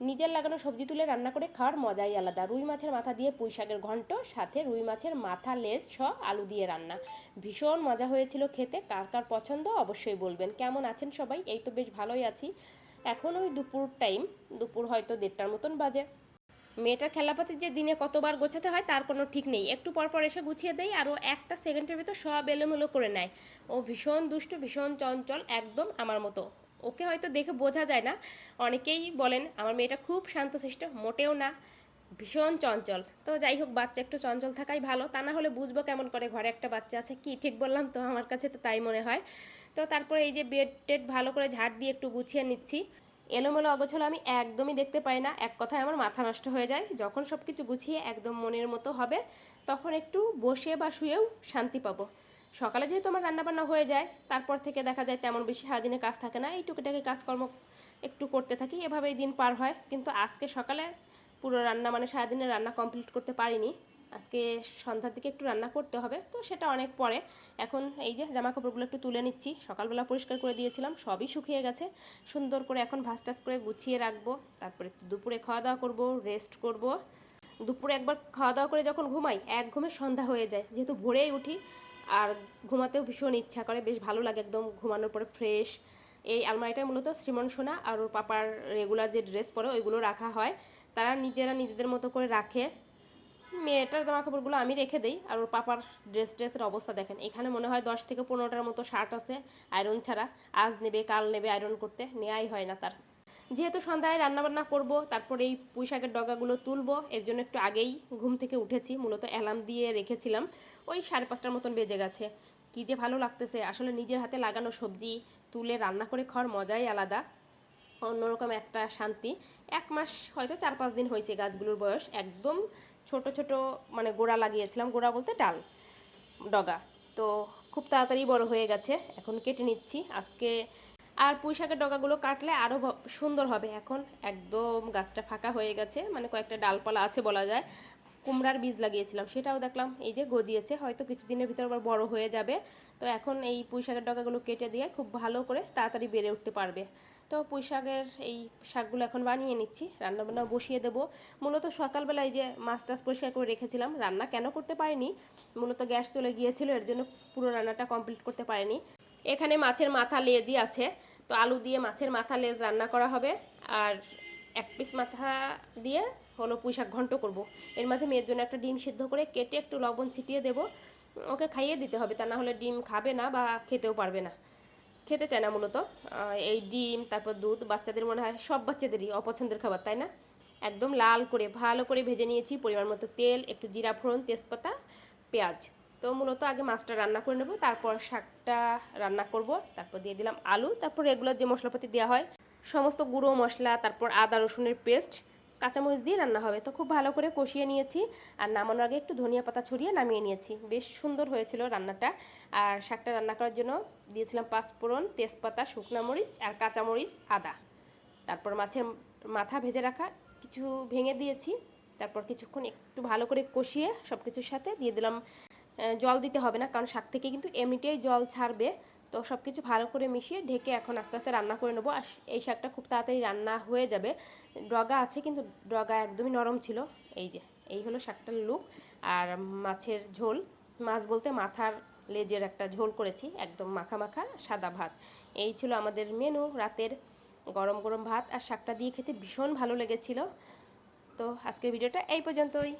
নিজের লাগানো সবজি তুলে রান্না করে খাওয়ার মজাই আলাদা। রুই মাছের মাথা দিয়ে পুঁই শাকের ঘন্ট, সাথে রুই মাছের মাথা লেজ ছ আলু দিয়ে রান্না। ভীষণ মজা হয়েছিল খেতে, কার কার পছন্দ অবশ্যই বলবেন। কেমন আছেন সবাই? এই তো বেশ ভালোই আছি। এখন ওই দুপুর টাইম, দুপুর হয়তো দেড়টার মতন বাজে। মেয়েটার খেলাপাতি যে দিনে কতবার গোছাতে হয় তার কোনো ঠিক নেই। একটু পর পর এসে গুছিয়ে দেয় আর একটা সেকেন্ডের ভিতর সব এলোমেলো করে নেয়। ও ভীষণ দুষ্ট, ভীষণ চঞ্চল, একদম আমার মতো। ওকে হয়তো দেখে বোঝা যায় না। অনেকেই বলেন, আমার মেয়েটা খুব শান্তশিষ্ট, মোটেও না, ভীষণ চঞ্চল। তো যাই হোক, বাচ্চা একটু চঞ্চল থাকাই ভালো। তা না হলে বুঝব কেমন করে ঘরে একটা বাচ্চা আছে। কি ঠিক বললাম তো আমার কাছে তো তাই মনে হয়। তো তারপরে এই যে বেড টেড ভালো করে ঝাড় দিয়ে একটু গুছিয়ে নিচ্ছি। এলোমেলো অগোছলো আমি একদমই দেখতে পাই না। এক কথায় আমার মাথা নষ্ট হয়ে যায়। যখন সব কিছু গুছিয়ে একদম মনের মতো হবে, তখন একটু বসে বা শুয়েও শান্তি পাবো। সকালে যেহেতু আমার রান্নাবান্না হয়ে যায়, তারপর থেকে দেখা যায় তেমন বেশি সারাদিনে কাজ থাকে না, এই টুকিটাকি কাজকর্ম একটু করতে থাকি, এভাবেই দিন পার হয়। কিন্তু আজকে সকালে পুরো রান্না মানে সারাদিনে রান্না কমপ্লিট করতে পারিনি। আজকে সন্ধ্যার দিকে একটু রান্না করতে হবে, তো সেটা অনেক পরে। এখন এই যে জামা কাপড়গুলো একটু তুলে নিচ্ছি, সকালবেলা পরিষ্কার করে দিয়েছিলাম, সবই শুকিয়ে গেছে। সুন্দর করে এখন ভাস টাস করে গুছিয়ে রাখব, তারপরে একটু দুপুরে খাওয়া দাওয়া করব রেস্ট করব। দুপুরে একবার খাওয়া দাওয়া করে যখন ঘুমাই এক ঘুমে সন্ধ্যা হয়ে যায়, যেহেতু ভোরেই উঠি আর ঘুমাতেও ভীষণ ইচ্ছা করে, বেশ ভালো লাগে একদম ঘুমানোর পরে ফ্রেশ এই আলমারিটা মূলত শ্রীমন সোনা আর ওর পাপার রেগুলার যে ড্রেস পরে ওইগুলো রাখা হয়। তারা নিজেরা নিজেদের মতো করে রাখে। মেয়েটার জামা কাপড়গুলো আমি রেখে দিই আর ওর পাপার ড্রেস ড্রেসের অবস্থা দেখেন। এখানে মনে হয় দশ থেকে পনেরোটার মতো শার্ট আছে আয়রন ছাড়া। আজ নেবে, কাল নেবে আয়রন করতে। নেওয়াই হয় না তার। যেহেতু সন্ধ্যায় রান্নাবান্না করব, তারপরে এই পুঁই শাকের ডগাগুলো তুলবো, এর জন্য একটু আগেই ঘুম থেকে উঠেছি, মূলত অ্যালার্ম দিয়ে রেখেছিলাম। ওই সাড়ে পাঁচটার মতন বেজে গেছে। কী যে ভালো লাগতেছে, আসলে নিজের হাতে লাগানো সবজি, তুলে রান্না করে খাওয়ার মজাই আলাদা। অন্যরকম একটা শান্তি। এক মাস, হয়তো চার পাঁচ দিন হয়েছে গাছগুলোর বয়স, একদম ছোট ছোট মানে গোড়া লাগিয়েছিলাম, গোড়া বলতে ডাল, ডগা। তো খুব তাড়াতাড়ি বড় হয়ে গেছে, এখন কেটে নিচ্ছি। আজকে আর পুঁই শাকের ডগাগুলো কাটলে আরও সুন্দর হবে। এখন একদম গাছটা ফাঁকা হয়ে গেছে মানে কয়েকটা ডালপালা আছে বলা যায়। কুমড়ার বীজ লাগিয়েছিলাম, সেটাও দেখলাম। এই যে গজিয়েছে, হয়তো কিছুদিনের ভিতর আবার বড় হয়ে যাবে। তো এখন এই পুঁই শাকের ডগাগুলো কেটে দিয়ে খুব ভালো করে তাড়াতাড়ি বেড়ে উঠতে পারবে। তো পুঁই শাকের এই শাকগুলো এখন বানিয়ে নিচ্ছি রান্নাবান্না বসিয়ে দেবো। মূলত সকালবেলায় যে মাছ টাছ পরিষ্কার করে রেখেছিলাম, রান্না কেন করতে পারিনি? মূলত গ্যাস চলে গিয়েছিল, এর জন্য পুরো রান্নাটা কমপ্লিট করতে পারিনি। এখানে মাছের মাথা লেজি আছে তো আলু দিয়ে মাছের মাথা লেজ রান্না করা হবে। আর এক পিস মাথা দিয়ে হলো পুঁই শাক ঘন্ট করব। এর মাঝে মেয়ের জন্য একটা ডিম সিদ্ধ করে কেটে একটু লবণ ছিটিয়ে দেবো। ওকে খাইয়ে দিতে হবে, তা না হলে ডিম খাবে না বা খেতেও পারবে না। খেতে চায় না মূলত। এই ডিম, তারপর দুধ, বাচ্চাদের মনে হয় সব বাচ্চাদেরই অপছন্দের খাবার, তাই না? একদম লাল করে, ভালো করে ভেজে নিয়েছি, পরিমাণ মতো তেল, একটু জিরা ফোড়ন, তেজপাতা, পেঁয়াজ। তো মূলত আগে মাছটা রান্না করে নেব, তারপর শাকটা রান্না করব, তারপর দিয়ে দিলাম আলু, তারপর এগুলো যে মশলাপাতি দেওয়া হয়, সমস্ত গুঁড়ো মশলা, তারপর আদা, রসুনের পেস্ট, কাঁচামরিচ দিয়ে রান্না হবে। তো খুব ভালো করে কষিয়ে নিয়েছি, আর নামানোর আগে একটু ধনিয়া পাতা ছড়িয়ে নামিয়ে নিয়েছি। বেশ সুন্দর হয়েছিল রান্নাটা। আর শাকটা রান্না করার জন্য দিয়েছিলাম পাঁচফোড়ন, তেজপাতা, শুকনা মরিচ, আর কাঁচামরিচ, আদা। তারপর মাছের মাথা ভেজে রাখা কিছু ভেঙে দিয়েছি, তারপর কিছুক্ষণ একটু ভালো করে কষিয়ে সব কিছুর সাথে দিয়ে দিলাম জল দিতে হবে না, কারণ শাক থেকে কিন্তু এমনিতেই জল ছাড়বে। তো সব কিছু ভালো করে মিশিয়ে ঢেকে এখন আস্তে আস্তে রান্না করে নেব। আর এই শাকটা খুব তাড়াতাড়ি রান্না হয়ে যাবে। ডগা আছে কিন্তু ডগা একদমই নরম ছিল। এই যে, এই হলো শাকটার লুক আর মাছের ঝোল, মাছ বলতে মাথার লেজের একটা ঝোল করেছি, একদম মাখা মাখা সাদা ভাত। এই ছিল আমাদের মেনু রাতের গরম গরম ভাত। আর শাকটা দিয়ে খেতে ভীষণ ভালো লেগেছিল। তো আজকের ভিডিওটা এই পর্যন্তই।